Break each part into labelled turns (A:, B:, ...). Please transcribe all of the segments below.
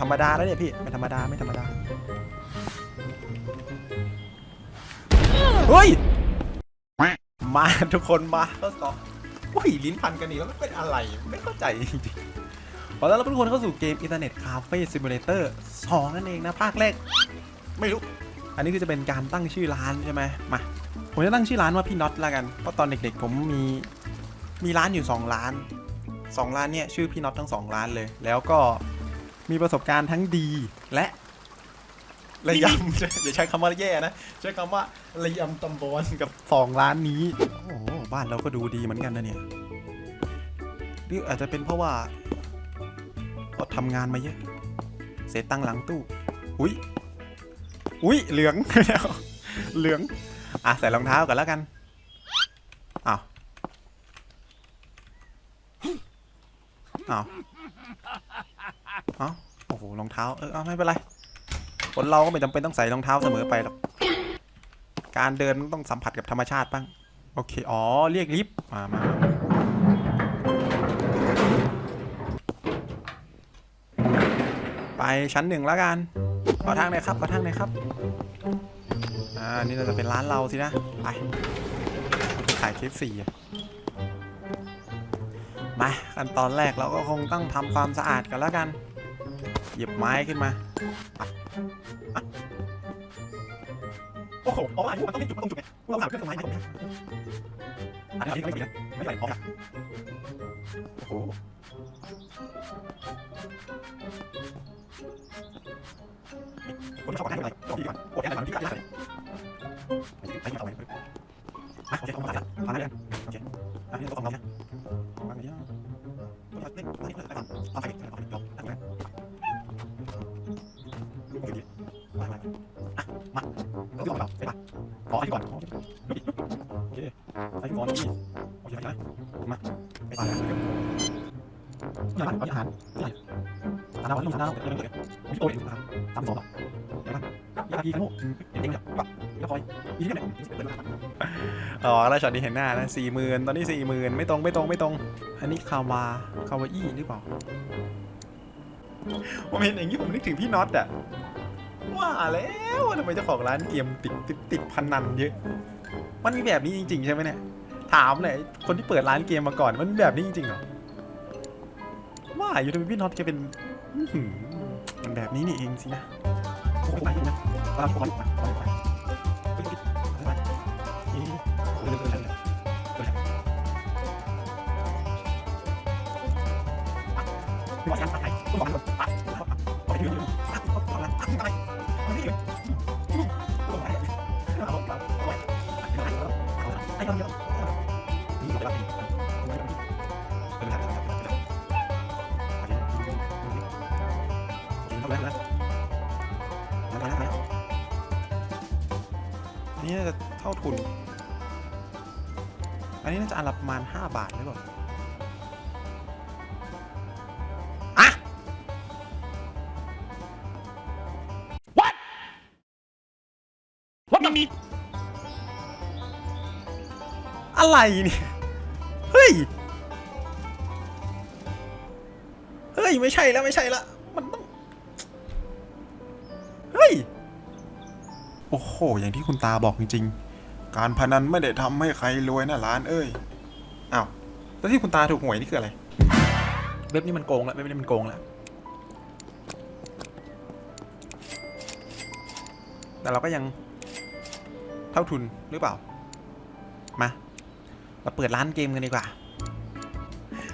A: ธรรมดาแล้วเนี่ยพี่ไม่ธรรมดาไม่ธรรมดาเฮ้ยมาทุกคนมาทดสอบโอ้ยลิ้นพันกันนี่แล้วมันเป็นอะไรไม่เข้าใจจริงๆขอต้อนรับทุกคนเข้าสู่เกมอินเทอร์เน็ตคาเฟ่ซิมูเลเตอร์สองนั่นเองนะภาคแรกไม่รู้ อันนี้คือจะเป็นการตั้งชื่อร้านใช่ไหมมาผมจะตั้งชื่อร้านว่าพี่น็อตละกันเพราะตอนเด็กๆ ผมมีมีร้านอยู่ 2 ร้าน 2 ร้านเนี่ยชื่อพี่น็อตทั้ง 2 ร้านเลย แล้วก็ มีประสบการณ์ทั้งดีและระยำ อย่าใช้คำว่าแย่นะ ใช้คำว่าระยำตำบอลกับสองร้านนี้ โอ้บ้านเราก็ดูดีเหมือนกันนะเนี่ยหรืออาจจะเป็นเพราะว่าก็ทำงานมาเยอะ เสร็จตั้งหลังตู้ อุ้ยอุ้ยเหลือง เหลือง อะใส่รองเท้าก่อนแล้วกันอ้าวอ้าว เอ้าโอ้โหรองเท้าเออไม่เป็นไรคนเราก็ไม่จำเป็นต้องใส่รองเท้าเสมอไปหรอกการเดินต้องสัมผัสกับธรรมชาติบ้างโอเคอ๋อเรียกลิฟต์มามาไปชั้นหนึ่งแล้วกันขอทางหน่อยครับขอทางหน่อยครับอ่านี่เราจะเป็นร้านเราสินะไปขายเคฟสี่มาขั้นตอนแรกเราก็คงต้องทำความสะอาดกันแล้วกัน หยิบไม้ขึ้นมาโอ้โหอ๋ออันนี้มันต้องไม่จุดมัต้องจุดไงเราสามเครื่องไม้ไม่ตรงนี้อันนี้ก็ไม่เป็นไม่เญ่พอ๋อโอ้โหผมชอบกันได้ไหมต้องดีก่อนกดแอนอะไนที่ได้เลยไปต่อไปอนมาโอเคต้องมาตัดฟังได้ยังโอเคอะนี่ต้องฟังเราเนี่ยฟังเยอะต้องตัดเล่นตัดเล่นตัดเล่นต้อไป เราที่ออกแบอไปปะขอให้ก่อนโอเคไปก่อนนี่โอเคไปนะมาไปปะใหญ่บ้านเอาอาหารใหญ่ฐานาวันนี้ฐานเดิาเป็นยังไงมีโตัวเองฐานสามสองแบอไปญ่บ้านยาพีกันโน่เด็กๆแบบแล้วคอยยี่เนี่ยอ๋อแล้วช็อตนี้เห็นหน้านะสี่หมื่นตอนนี้สี่หมื่นไม่ตรงไม่ตรงไม่ตรง อันนี้คาวาคาวาอี้หรือเปล่าผมเห็นอย่างนี้ผมนึกถึงพี่น็อตอะ ว่าแล้วทำไมเจ้าของร้านเกมติดติดติดพนันเยอะ มันมีแบบนี้จริง ๆ ใช่ไหมเนี่ย ถามเลยคนที่เปิดร้านเกมมาก่อน มันมีแบบนี้จริงๆเหรอ ว่าอยู่ทำไมพี่น็อตแกเป็นมันแบบนี้นี่เองสินะโอ้ยไปนะตามก่อนไปไปไปไป อันนี้น่าจะเท่าทุน อันนี้น่าจะอันละประมาณ5บาทหรือเปล่าอะ What What the อะไรเนี่ย เฮ้ย เฮ้ย ไม่ใช่แล้ว ไม่ใช่ละ หอย่างที่คุณตาบอกจริงๆ การพนันไม่ได้ทำให้ใครรวยนะร้านเอ้ยอ้าวแล้วที่คุณตาถูกหวยนี่คืออะไร เว็บนี้มันโกงแล้วเว็บนี้มันโกงแล้วแต่เราก็ยังเท่าทุนหรือเปล่า มา เราเปิดร้านเกมกันดีกว่า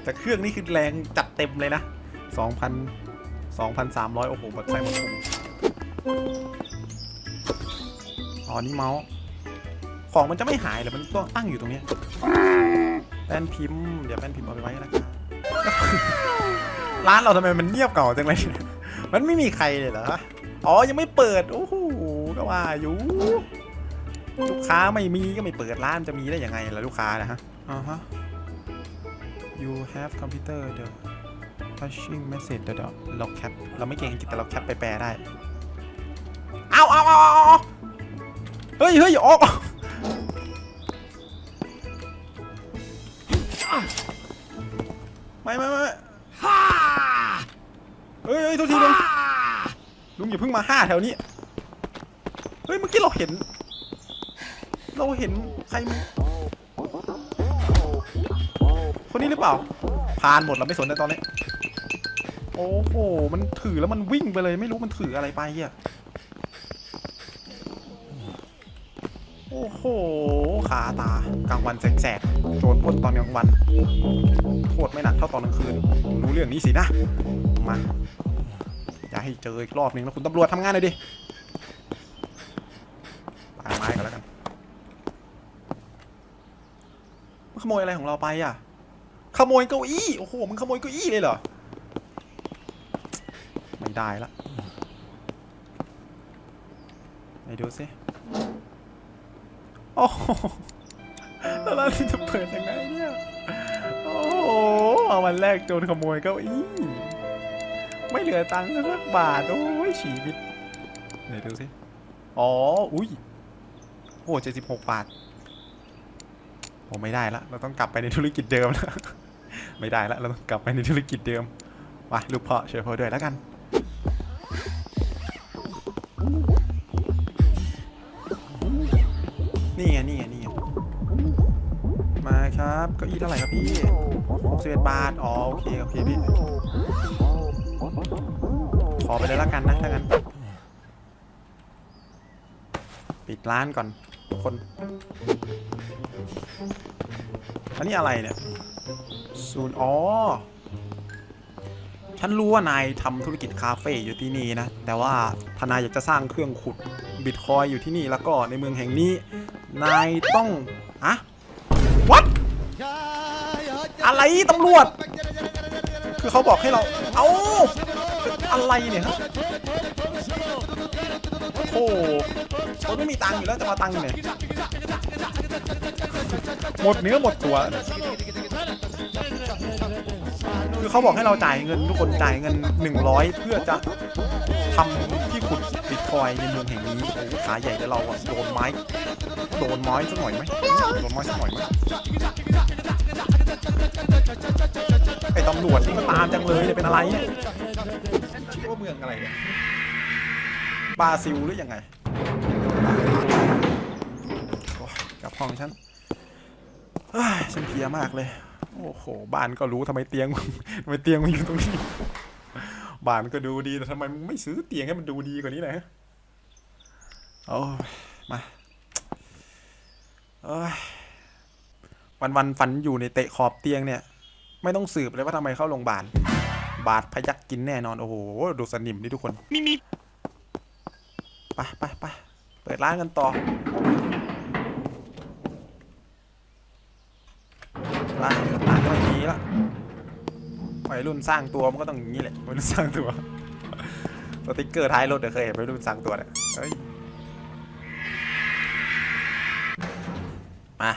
A: แต่เครื่องนี่คือแรงจัดเต็มเลยนะ 2,000 2,300 โอ้โหหมดไส้หมดพุง อ๋อนี่เมาส์ ของมันจะไม่หายเหรอมันต้องตั้งอยู่ตรงเนี้ยแป้นพิมพ์ เดี๋ยวแป้นพิมพ์เอาไปไว้นะครับร้านเราทำไมมันเงียบเก่าจังเลยเนี่ยมันไม่มีใครเลยเหรอ อ๋อ ยังไม่เปิด โอ้โห ก็ว่าอยู่ลูกค้าไม่มีก็ไม่เปิดร้านจะมีได้ยังไงล่ะลูกค้านะฮะอ่าฮะ you have computer the touching message เดี๋ยวๆเราแคปเราไม่เก่งอังกฤษแต่เราแคปไปแปลได้ เอาเอาเอาเอา เฮ้ยเฮ้ยออกไม่ไม่ไม่เฮ้ยเฮ้ยทุกทีนึงลุงอย่าเพิ่งมาห้าแถวนี้ เฮ้ยเมื่อกี้เราเห็น เราเห็นใครมาคนนี้หรือเปล่า ผ่านหมดแล้วไม่สนในตอนนี้ โอ้โห มันถือแล้วมันวิ่งไปเลย ไม่รู้มันถืออะไรไปอะ โอ้โหขาตากลางวันแสกๆโจรปล้นตอนกลางวันโทษไม่หนักเท่าตอนกลางคืน รู้เรื่องนี้สินะ มาอย่าให้เจออีกรอบหนึ่งนะคุณตำรวจทำงานหน่อยดิปาไม้กันแล้วกันมันขโมยอะไรของเราไปอะ ขโมยเก้าอี้โอ้โหมึงขโมยเก้าอี้เลยเหรอไม่ได้ละไหนดูสิ โอ้โหแล้วเราจะเปิดยังไงเนี่ย โอ้โหเอาวันแรกโจรขโมยเก้าอี้ไม่เหลือตังค์สักบาท โอ้ยชีวิตไหนดูสิ อ๋อ อุ้ยโอ้เจ็ดสิบหกบาทโอ้ไม่ได้ละ เราต้องกลับไปในธุรกิจเดิมแล้วไม่ได้ละ เราต้องกลับไปในธุรกิจเดิมมาลูกเพ่อช่วยพ่อด้วยแล้วกัน ครับเก้าอี้เท่าไหร่ครับพี่หกสิบเอ็ดบาท อ๋อโอเคโอเคพี่ ขอไปเลยละกันนะถ้างั้น ปิดร้านก่อนทุกคน อันนี้อะไรเนี่ยศูนย์อ๋อ ฉันรู้ว่านายทำธุรกิจคาเฟ่อยู่ที่นี่นะ แต่ว่าถ้านายอยากจะสร้างเครื่องขุดบิตคอยอยู่ที่นี่แล้วก็ในเมืองแห่งนี้ นายต้องอะ อะไรตำรวจ คือเขาบอกให้เรา เอาอะไรเนี่ยฮะโอ้โหคนไม่มีตังค์อยู่แล้วจะมาตังค์เนี่ยหมดเนื้อหมดตัวคือเขาบอกให้เราจ่ายเงินทุกคนจ่ายเงิน 100 เพื่อจะทำที่ขุดบิตคอยในเมืองแห่งนี้โอ้ขาใหญ่แต่เราอะโดนไม้ โดนไม้สักหน่อยไหมโดนไม้สักหน่อยไหม ไอ้ตำรวจนี่ก็ตามจังเลยเนี่ยเป็นอะไรเนี่ยชื่อว่าเมืองอะไรเนี่ยบราซิลหรือยังไงโอ้ยกลับห้องฉันเฮ้ยฉันเพลียมากเลย โอ้โห บ้านก็รู้ทำไมเตียง ทำไมเตียงมันอยู่ตรงนี้ บ้านก็ดูดีแต่ทำไมมึงไม่ซื้อเตียงให้มันดูดีกว่านี้หน่อยฮะโอ้ยมาเอ้ย วันวันฝันอยู่ในเตะขอบเตียงเนี่ย ไม่ต้องสืบเลยว่าทำไมเข้าโรงพยาบาล บาดพยักกินแน่นอน โอ้โห ดูสนิมดิทุกคน
B: มีมี
A: ไปไปไปเปิดร้านกันต่อ ร้านร้านก็ไม่มีละวัยรุ่นสร้างตัวมันก็ต้องอย่างนี้แหละวัยรุ่นสร้างตัวสติ๊กเกอร์ท้ายรถเดี๋ยวเคยเห็นวัยรุ่นสร้างตัวเนี่ยเฮ้ยมา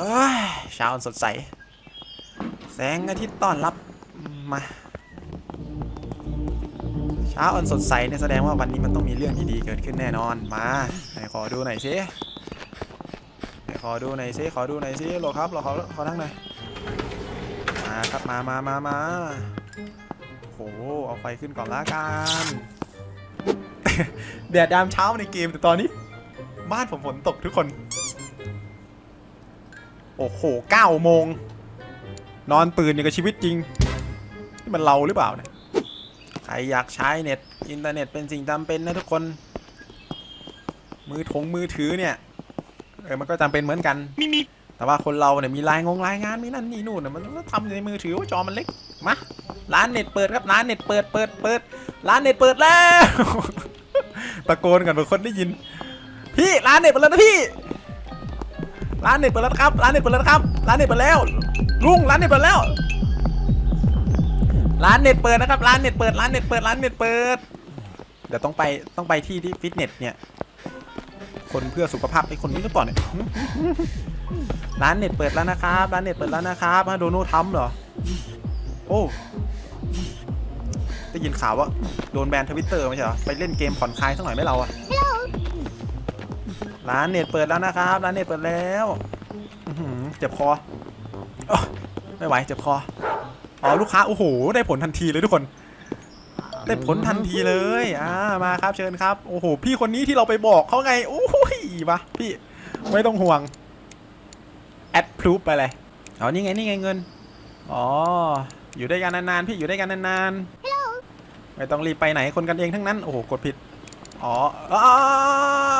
A: เอ้ยเช้าสดใส แสงอาทิตย์ต้อนรับมาเช้าอันสดใสเนี่ยแสดงว่าวันนี้มันต้องมีเรื่องดีๆเกิดขึ้นแน่นอนมาไหนขอดูหน่อยสิไหนขอดูหน่อยสิขอดูหน่อยสิโหลครับเราขอขอนั่งหน่อยมาครับมามามามาโหเอาไฟขึ้นก่อนละกันแดดยามเช้าในเกมแต่ตอนนี้ บ้านผมฝนตกทุกคน โอ้โหเก้าโมง นอนตื่นอย่างกับชีวิตจริง นี่มันเราหรือเปล่าเนี่ย ใครอยากใช้เน็ต อินเทอร์เน็ตเป็นสิ่งจำเป็นนะทุกคน มือถงมือถือเนี่ย เออ มันก็จำเป็นเหมือนกัน
B: มีมี
A: แต่ว่าคนเราเนี่ยมีรายงงรายงานมีนั่นนี่นู่นน่ะมันต้องทำในมือถือว่าจอมันเล็ก มา ร้านเน็ตเปิดครับ ร้านเน็ตเปิด เปิด เปิด ร้านเน็ตเปิดแล้ว ตะโกนกันเพื่อคนได้ยิน พี่ ร้านเน็ตเปิดแล้วนะพี่ ร้านเน็ตเปิดแล้วนะครับ ร้านเน็ตเปิดแล้วนะครับ ร้านเน็ตเปิดแล้ว ลุงร้านเน็ตเปิดแล้ว ร้านเน็ตเปิดนะครับ ร้านเน็ตเปิด ร้านเน็ตเปิด ร้านเน็ตเปิด เดี๋ยวต้องไปต้องไปที่ที่ฟิตเนสเนี่ย คนเพื่อสุขภาพไอ้คนนี้หรือเปล่าเนี่ย ร้านเน็ตเปิดแล้วนะครับ ร้านเน็ตเปิดแล้วนะครับมาโดนัลด์ทรัมป์เหรอ โอ้ได้ยินข่าวว่าโดนแบนทวิตเตอร์ไม่ใช่เหรอ ไปเล่นเกมผ่อนคลายสักหน่อยไหมเราอะ ร้านเน็ตเปิดแล้วนะครับ ร้านเน็ตเปิดแล้วเจ็บคอไม่ไหวเจ็บคออ๋อลูกค้าโอ้โหได้ผลทันทีเลยทุกคน ได้ผลทันทีเลยอ่ามาครับเชิญครับโอ้โหพี่คนนี้ที่เราไปบอกเขาไงโอ้ยมะพี่ไม่ต้องห่วงแอดพลูไปเลยอ๋อนี่ไงนี่ไงเงินอ๋ออยู่ด้วยกันนานๆพี่อยู่ด้วยกันนานๆไม่ต้องรีบไปไหนคนกันเองทั้งนั้นโอ้โหกดผิดอ๋ออ๋อ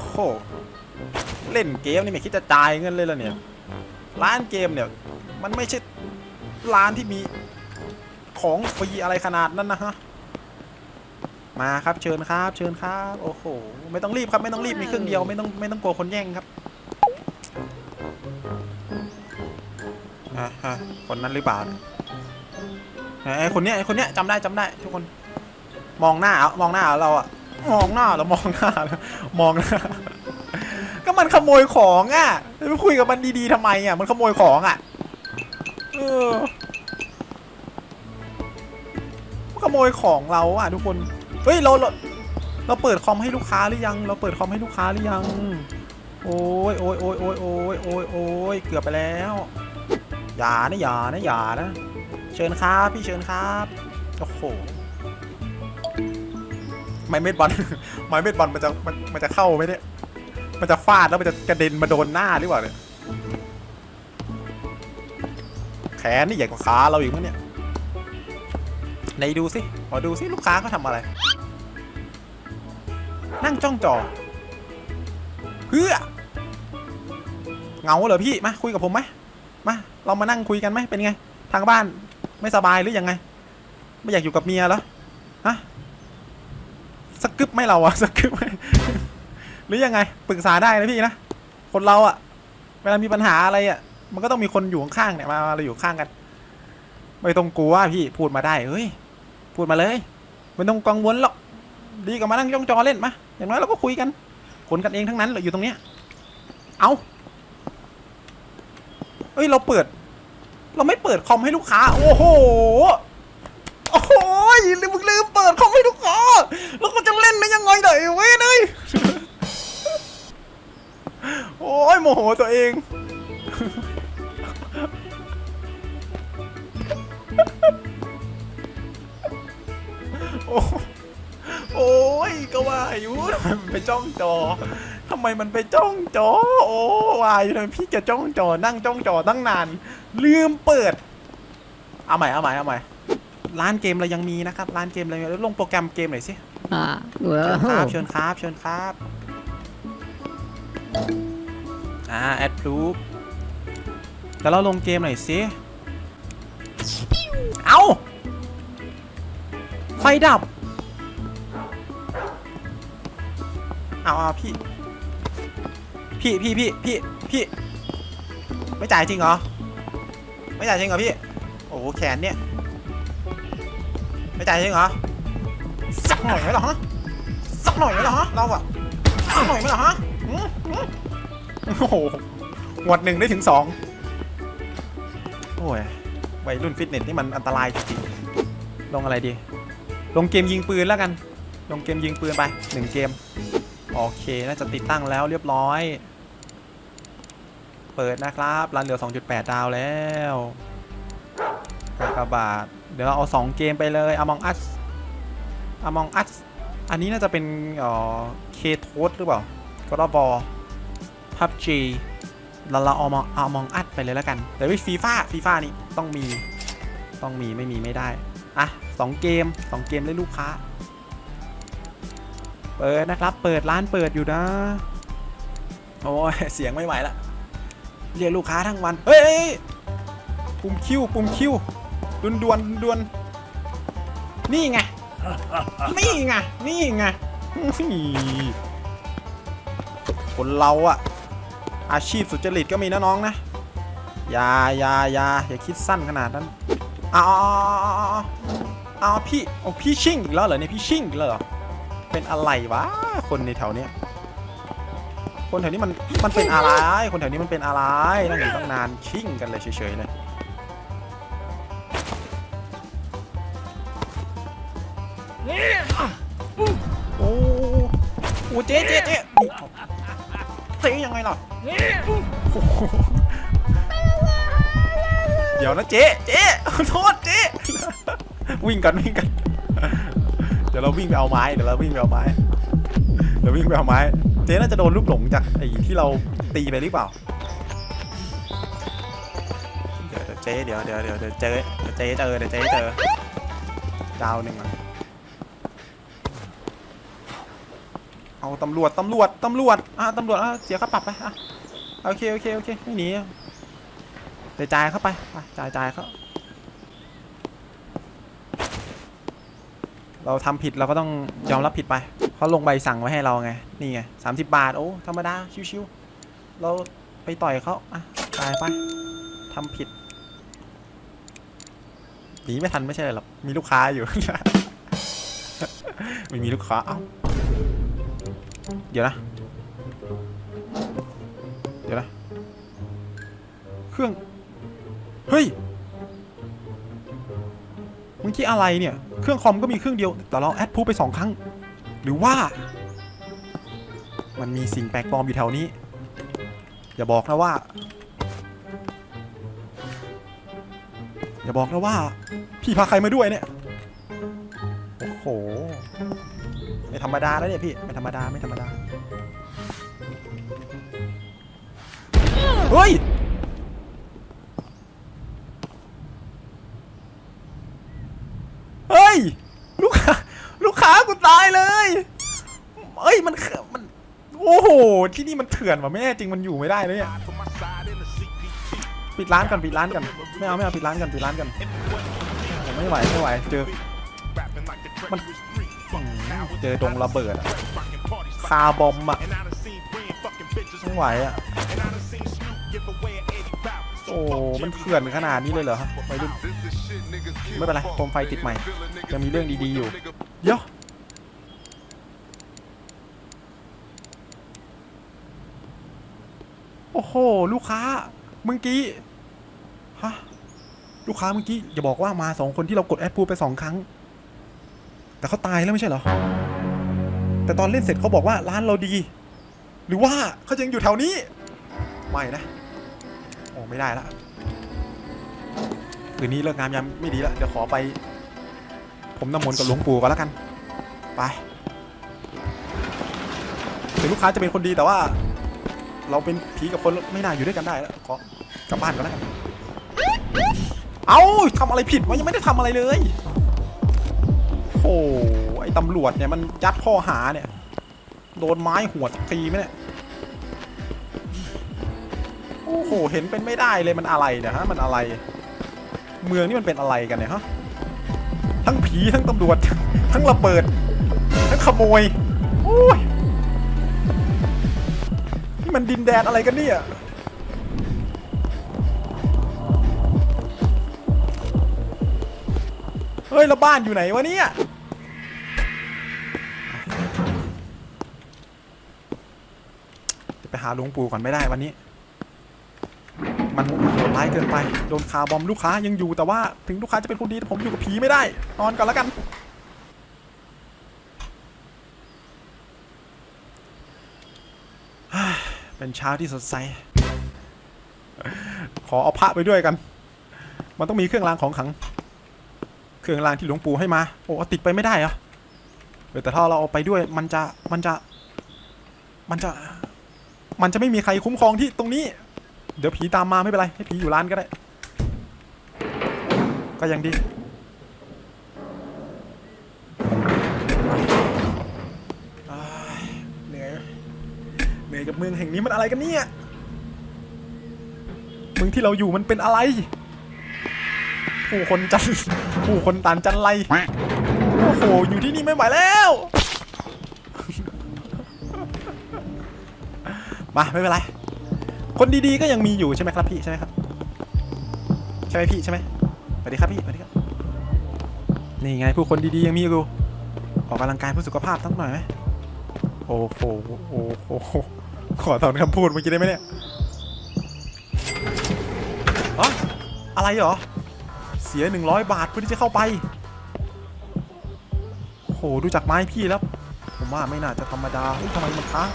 A: โห เล่นเกมนี่ไม่คิดจะจ่ายเงินเลยเหรอเนี่ย ร้านเกมเนี่ย มันไม่ใช่ร้านที่มีของฟรีอะไรขนาดนั้นนะฮะ มาครับเชิญครับ เชิญครับ โอ้โห ไม่ต้องรีบครับไม่ต้องรีบมีเครื่องเดียวไม่ต้องไม่ต้องกลัวคนแย่งครับอะฮะคนนั้นหรือเปล่าไอ้คนเนี้ยไอ้คนเนี้ยจำได้จำได้ ทุกคน มองหน้าเอามองหน้าเราอะ มองหน้าเรามองหน้าเรามองหน้า ก็มันขโมยของอะไปคุยกับมันดีๆทำไมอะ มันขโมยของอะเออขโมยของเราอะทุกคน เฮ้ยเราเราเราเปิดคอมให้ลูกค้าหรือยัง เราเปิดคอมให้ลูกค้าหรือยัง โอ้ยโอ้ยโอ้ยโอ้ยโอ้ยโอ้ยโอ้ยเกือบไปแล้ว อย่านะอย่านะอย่านะ เชิญครับพี่เชิญครับ โอ้โห ไม้เม็ดบอล ไม้เม็ดบอลมันจะมันมันจะเข้าไหมเนี่ย มันจะฟาดแล้วมันจะกระเด็นมาโดนหน้าหรือเปล่าเนี่ย แขนนี่ใหญ่กว่าขาเราอีกมั้งเนี่ยไหนดูสิขอดูสิลูกค้าเขาทำอะไร นั่งจ้องจอ เพื่อเงาเหรอพี่ มาคุยกับผมไหมมา เรามานั่งคุยกันไหมเป็นไง ทางบ้านไม่สบายหรือยังไง ไม่อยากอยู่กับเมียเหรอ ฮะึบไหมเราอะสกึบไหมหรือยังไงปรึกษาได้นะพี่นะคนเราอะเวลามีปัญหาอะไรอะมันก็ต้องมีคนอยู่ข้างๆเนี่ยมาเราอยู่ข้างกัน ไม่ต้องกลัวพี่พูดมาได้เฮ้ยพูดมาเลยไม่ต้องกังวลหรอกดีกว่ามานั่งจ้องจอเล่นมาอย่างน้อยเราก็คุยกันคนกันเองทั้งนั้นเราอยู่ตรงเนี้ยเอาเอ้ยเราเปิด เราไม่เปิดคอมให้ลูกค้า โอ้โห โหลืมมึงลืมเปิดคอมให้ลูกค้าแล้วก็จะเล่นได้ยังไงเดี๋ยวเว้ยเนยโอ้ยโมโหตัวเอง โอ้โอ้ยก็ว่าอยู่ทำไมมันไปจ้องจอทำไมมันไปจ้องจอ โอ้วายทำไมพี่จะจ้องจอนั่งจ้องจอตั้งนาน ลืมเปิด เอาใหม่เอาใหม่เอาใหม่ ร้านเกมเรายังมีนะครับร้านเกมเรายังแล้วลงโปรแกรมเกมหน่อยสิ
C: อ่าดูแล้ว
A: เชิญครับเชิญครับเชิญครับอ่าแอดพรูฟแล้วเราลงเกมหน่อยสิเอาไฟดับเอาเอาพี่ พี่พี่พี่พี่พี่ไม่จ่ายจริงเหรอ ไม่จ่ายจริงเหรอพี่ โอ้โหแขนเนี่ย ไม่จ่ายจริงเหรอ สักหน่อยไหมเหรอฮะ สักหน่อยไหมเหรอฮะ เราอะสักหน่อยไหมเหรอฮะหืมหืมโอ้โหหวดหนึ่งได้ถึงสองโอ้ย วัยรุ่นฟิตเนสนี่มันอันตรายจริงๆลงอะไรดี ลงเกมยิงปืนแล้วกัน ลงเกมยิงปืนไปหนึ่งเกม โอเค น่าจะติดตั้งแล้วเรียบร้อย เปิดนะครับ รันเหลือ 2.8 ดาวแล้วกากบาท เดี๋ยวเราเอา 2 เกมไปเลย Among Us Among Us อันนี้น่าจะเป็นเอ่อเคโทสหรือเปล่าก็รอบอพับจีเราเราเอามาเอามองอัดไปเลยแล้วกัน แต่วิฟีฟ่าฟีฟ่านี่ต้องมีต้องมีไม่มีไม่ได้ อะสองเกมสองเกมได้ลูกค้า เปิดนะครับ เปิดร้านเปิดอยู่นะ โอ้ยเสียงไม่ไหวละ เรียกลูกค้าทั้งวัน เฮ้ยปุ่มคิวปุ่มคิว ดวนดวนดวน นี่ไง นี่ไง นี่ไง คนเราอะอาชีพสุจริตก็มีนะน้องนะ อย่าอย่าอย่าอย่าคิดสั้นขนาดนั้นเอาเอาเอาเอาเอาอ้าวพี่โอ้พี่ชิ่งอีกแล้วเหรอเนี่ยพี่ชิ่งอีกแล้วเหรอ เป็นอะไรวะ คนในแถวเนี้ยคนแถวนี้มันมันเป็นอะไร คนแถวนี้มันเป็นอะไรนั่งอยู่ตั้งนานชิ่งกันเลยเฉยๆเลย โหเจ๊เจ๊เจ๊นี่เจ๊ยังไงล่ะโอ้โหเดี๋ยวนะเจ๊เจ๊ขอโทษเจ๊วิ่งกันวิ่งกัน เดี๋ยวเราวิ่งไปเอาไม้เดี๋ยวเราวิ่งไปเอาไม้เดี๋ยววิ่งไปเอาไม้ เจ๊น่าจะโดนลูกหลงจากไอ้ที่เราตีไปหรือเปล่าเดี๋ยวเจ๊เดี๋ยวเดี๋ยวเดี๋ยวเดี๋ยวเจ๊เดี๋ยวเจ๊เจอเดี๋ยวเจ๊เจอดาวหนึ่งอะเอา ตำรวจตำรวจตำรวจอะตำรวจอะเสียค่าปรับไปอะโอเคโอเคโอเคไม่หนีเดี๋ยจ่ายเข้าไปไปจ่ายจ่ายเขาเราทำผิดเราก็ต้องยอมรับผิดไปเขาลงใบสั่งไว้ให้เราไงนี่ไงสามสิบบาทโอ้ธรรมดาชิวๆเราไปต่อยเขาอะจ่ายไปทำผิดหนีไม่ทันไม่ใช่หรอกมีลูกค้าอยู่ ไม่มีลูกค้าเอ้า เดี๋ยวนะ เดี๋ยวนะ เครื่อง เฮ้ยเมื่อกี้อะไรเนี่ย เครื่องคอมก็มีเครื่องเดียว แต่เราแอดพูไปสองครั้ง หรือว่า มันมีสิ่งแปลกปลอมอยู่แถวนี้ อย่าบอกนะว่า อย่าบอกนะว่า พี่พาใครมาด้วยเนี่ย ธรรมดาแล้วเนี่ยพี่ไม่ธรรมดาไม่ธรรมดาเฮ้ยเฮ้ยลูกค้าลูกค้ากูตายเลยเอ้ยมันมันโอ้โหที่นี่มันเถื่อนว่ะแม่จริงมันอยู่ไม่ได้เลยเนี่ยปิดร้านกันปิดร้านกันไม่เอาไม่เอาปิดร้านกันปิดร้านกันผมไม่ไหวไม่ไหวเจอมัน เจอดงระเบิดอะคาบอมอะไม่ไหวอะโอ้ มันเขื่อนขนาดนี้เลยเหรอฮะไม่รุ่นไม่เป็นไรโคมไฟติดใหม่ จะมีเรื่องดีๆอยู่เดี๋ยวโอ้โห ลูกค้า เมื่อกี้ ฮะ ลูกค้าเมื่อกี้ อย่าบอกว่ามาสองคนที่เรากดแอดพูไปสองครั้ง แต่เขาตายแล้วไม่ใช่เหรอ แต่ตอนเล่นเสร็จเขาบอกว่าร้านเราดี หรือว่าเขายังอยู่แถวนี้ ไม่นะ โอ้ไม่ได้ละคืนนี้เลิกงามยามไม่ดีล้วเดี๋ยวขอไป ผมน้ำมนต์กับหลวงปู่ก่อนแล้วกัน ไปถึงลูกค้าจะเป็นคนดีแต่ว่า เราเป็นผีกับคนไม่น่าอยู่ด้วยกันได้แล้วขอกลับบ้านก่อนแล้วกัน เอาทำอะไรผิดวะยังไม่ได้ทำอะไรเลย โอ้ ตำรวจเนี่ยมันยัดข้อหาเนี่ย โดนไม้หัวสักทีไหมเนี่ยโอ้โหเห็นเป็นไม่ได้เลยมันอะไรเนี่ยฮะมันอะไร เมืองนี่มันเป็นอะไรกันเนี่ยฮะทั้งผีทั้งตำรวจ ทั้งระเบิด ทั้งขโมยโอ้ยนี่มันดินแดนอะไรกันเนี่ยเฮ้ยแล้วบ้านอยู่ไหนวะเนี่ย หาหลวงปู่ก่อนไม่ได้วันนี้ มันโหดร้ายเกินไปโดนคาบอมลูกค้ายังอยู่แต่ว่าถึงลูกค้าจะเป็นคนดีแต่ผมอยู่กับผีไม่ได้นอนก่อนแล้วกัน เป็นเช้าที่สดใส ขอเอาพระไปด้วยกัน มันต้องมีเครื่องรางของขลัง เครื่องรางที่หลวงปู่ให้มา โอ้เอาติดไปไม่ได้เหรอเออแต่ถ้าเราเอาไปด้วยมันจะมันจะ มันจะ มันจะไม่มีใครคุ้มครองที่ตรงนี้ เดี๋ยวผีตามมาไม่เป็นไร ให้ผีอยู่ร้านก็ได้ ก็ยังดี เหนื่อย เหนื่อยกับเมืองแห่งนี้มันอะไรกันเนี่ย เมืองที่เราอยู่มันเป็นอะไร ผู้คนจันผู้คนตานจันไร โอ้โห อยู่ที่นี่ไม่ไหวแล้ว มาไม่เป็นไร คนดีๆก็ยังมีอยู่ใช่ไหมครับพี่ใช่ไหมครับ ใช่ไหมพี่ใช่ไหมสวัสดีครับพี่สวัสดีครับนี่ไงผู้คนดีๆยังมีอยู่ออกกำลังกายเพื่อสุขภาพต้งหน่อยไหมโอ้โหโอ้โหขอถอนคำพูดเมื่อกี้ได้ไหมเนี่ยอ๋ออะไรเหรอ เสีย 100 บาทเพื่อที่จะเข้าไปโอ้โหดูจากไม้พี่แล้ว ผมว่าไม่น่าจะธรรมดาเฮ้ยทำไมมันค้าง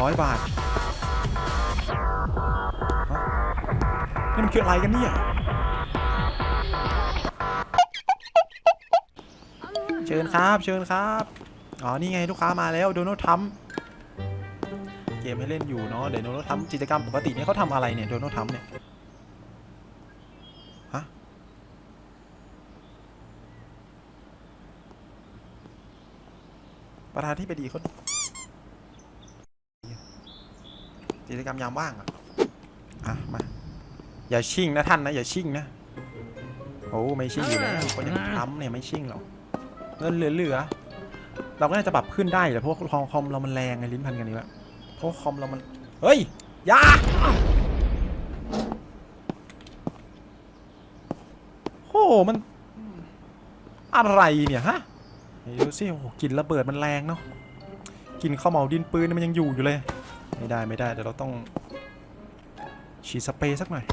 A: ร้อยบาทนี่มันคืออะไรกันเนี่ย เชิญครับ เชิญครับ อ๋อ นี่ไงลูกค้ามาแล้วโดนัลด์ทรัมป์เกมให้เล่นอยู่เนาะ เดี๋ยวโดนัลด์ทรัมป์กิจกรรมปกติเนี่ยเขาทำอะไรเนี่ยโดนัลด์ทรัมป์เนี่ย ฮะ ประธานที่ไปดีเขา กิจกรรมยามว่างอะอะมาอย่าชิ่งนะท่านนะอย่าชิ่งนะโอ้ไม่ชิ่งอยู่แล้วคนอย่างทรัมป์เนี่ยไม่ชิ่งหรอกเงินเหลือๆเราก็น่าจะปรับขึ้นได้แต่เพราะว่าคอมคอมเรามันแรงไงลิ้นพันกันนี้ละเพราะคอมเรามันเฮ้ยอยาโอ้โหมันอะไรเนี่ยฮะไหนดูสิโอ้โหกลินระเบิดมันแรงเนาะกลินข้าวเหมาดินปืนนี่มันยังอยู่อยู่เลย ไม่ได้ไม่ได้เดี๋ยวเราต้องฉีดสเปรย์สักหน่อย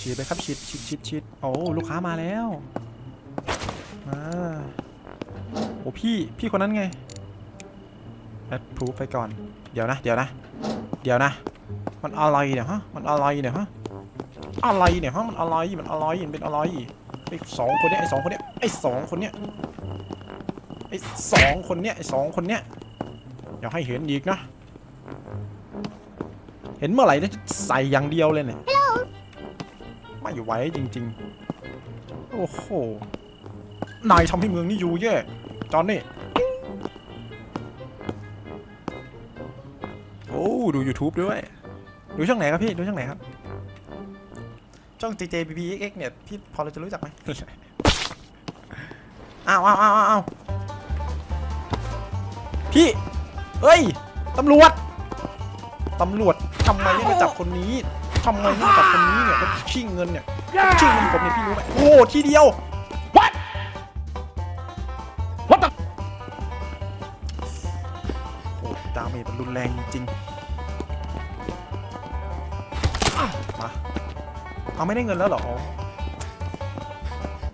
A: ฉีดไปครับฉีดฉีดฉีดฉีดโอ้ลูกค้ามาแล้วมาโอ้พี่พี่คนนั้นไงแอดพูฟไปก่อนเดี๋ยวนะ เดี๋ยวนะ เดี๋ยวนะ มันอะไรเนี่ยฮะมันอะไรเนี่ยฮะอะไรเนี่ยฮะมันอะไรมันอะไรมันเป็นอะไรไอ้สองคนเนี้ยไอ้สองคนเนี้ยไอ้สองคนเนี้ยไอ้สองคนเนี้ยไอ้สองคนเนี้ย อย่าให้เห็นอีกนะ เห็นเมื่อไหร่เนี่ยจะใส่อย่างเดียวเลยเนี่ยไม่ไหวจริง ๆ โอ้โห นายทำให้เมืองนี้อยู่แย่ จอนนี่โอ้ดู YouTube ด้วย ดูช่องไหนครับพี่ ดูช่องไหนครับ ช่อง JJBBXX เนี่ย พี่พอเราจะรู้จักไหมอ้าวอ้าวอ้าวอ้าวพี่ เฮ้ยตำรวจตำรวจทำไมไม่มาจับคนนี้ทำไมไม่มาจับคนนี้เนี่ยเขาชิงเงินเนี่ยเขาชิงเงินผมเนี่ยพี่รู้ไหมโอ้โหทีเดียว
B: What What the
A: โอ้ดาเมจมันรุนแรงจริงๆมาเอาไม่ได้เงินแล้วเหรออ๋อ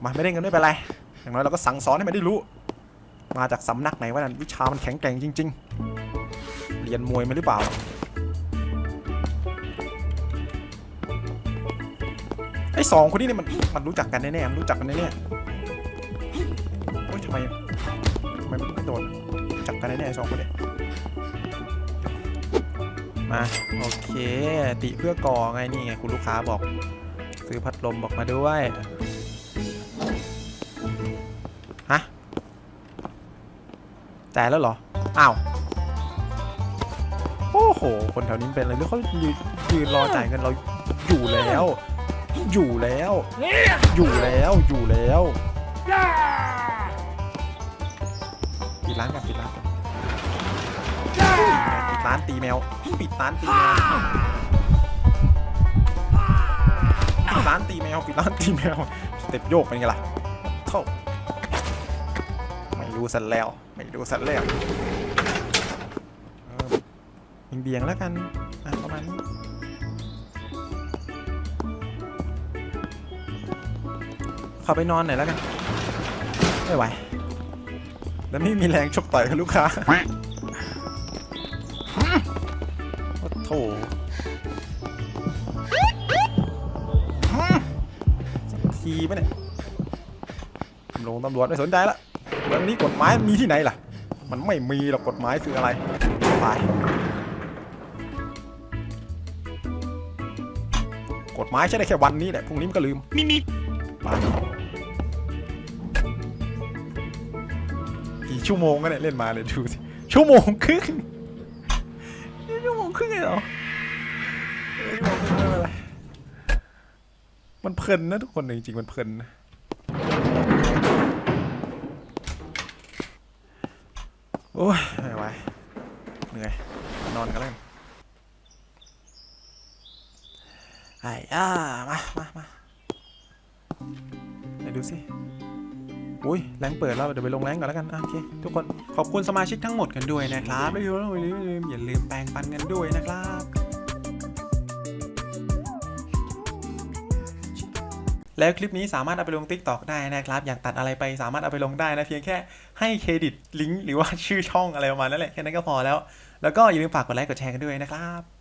A: มาไม่ได้เงินไม่เป็นไรอย่างน้อยเราก็สั่งสอนให้มันได้รู้ มาจากสำนักไหนวะนั่นวิชามันแข็งแกร่งจริงๆเรี ยนมวยมาหรือเปล่า ไอ้สองคนนี้เนี่ยมันมันรู้จักกันแน่ๆมันรู้จักกันแน่ๆโอ้ยทำไมทำไมมันไม่โดนรู้จักกันแน่ๆไอ้สองคนเนี้มาโอเค ติเพื่อก่อไงนี่ไงคุณลูกค้าบอก ซื้อพัดลมบอกมาด้วยฮะจ่ายแล้วเหรอ อ้าว หคนแถวนี้เป็นอะไรหรือเขายืนยืนรอจ่ายเงินเราอยู่แล้ว อยู่แล้ว อยู่แล้วอยู่แล้วปิดร้านกันปิดร้านกันปิดร้านตีแมวปิดร้านตีแมวปิดร้านตีแมวปิดร้านตีแมวสเต็ปโยกเป็นไงล่ะเท่าไม่รู้สันแล้วไม่รู้สันแล้ว เบี่ยงๆแล้วกันอะประมาณนี้ขอไปนอนหน่อยแล้วกัน ไม่ไหว แล้วไม่มีแรงชกต่อยกับลูกค้าโอ้โถทีปะเนี่ยตำรวจตำรวจไม่สนใจละเรื่องนี้กฎหมายมันมีที่ไหนล่ะ มันไม่มีหรอกกฎหมายคืออะไร ไป กฎหมายใช้ได้แค่วันนี้แหละพรุ่งนี้มันก็ลืมมากี่ชั่วโมงก็เนี่ยเล่นมาเลยดูสิชั่วโมงครึ่งชั่วโมงครึ่งเลยเหรอเออชั่วโมงครึ่งไม่เป็นไรมันเพลินนะทุกคนจริงๆมันเพลินนะโอ้ยไม่ไหวเหนื่อยนอนกันแล้วกัน ไอ้อ่ามามามาไหนดูสิอุ้ยแรงเปิดแล้วเดี๋ยวไปลงแรงก่อนแล้วกันโอเคทุกคนขอบคุณสมาชิกทั้งหมดกันด้วยนะครับแล้วอย่าลืมอย่าลืมแปลงปันกันด้วยนะครับแล้วคลิปนี้สามารถเอาไปลง Tik t o k ได้นะครับ อยากตัดอะไรไปสามารถเอาไปลงได้นะเพียงแค่ให้เครดิตลิงก์หรือว่าชื่อช่องอะไรประมาณนั้นแหละแค่นั้นก็พอแล้ว แล้วก็อย่าลืมฝากกดไลค์กดแชร์กันด้วยนะครับ